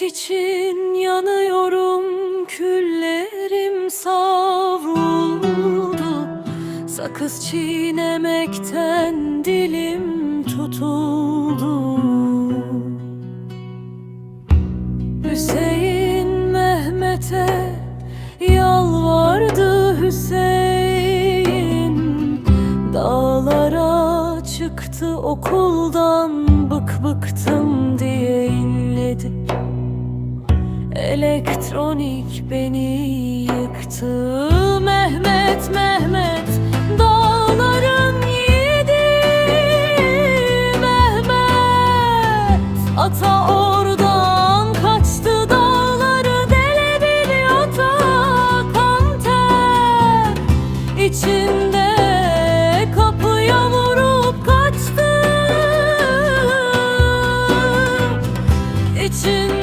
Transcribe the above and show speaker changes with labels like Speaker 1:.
Speaker 1: Mehmet için yanıyorum Küllerim savruldu. Sakız çiğnemekten dilim tutuldu. Hüseyin Mehmet'e yalvardı Hüseyin. Dağlara çıktı okuldan bık bıktım Elektronik beni yıktı. Mehmet Mehmet dağların yiğidi Mehmet Ata oradan kaçtı. Dağları delebiliyor da kan ter. İçinde kapıya vurup kaçtı. İçinde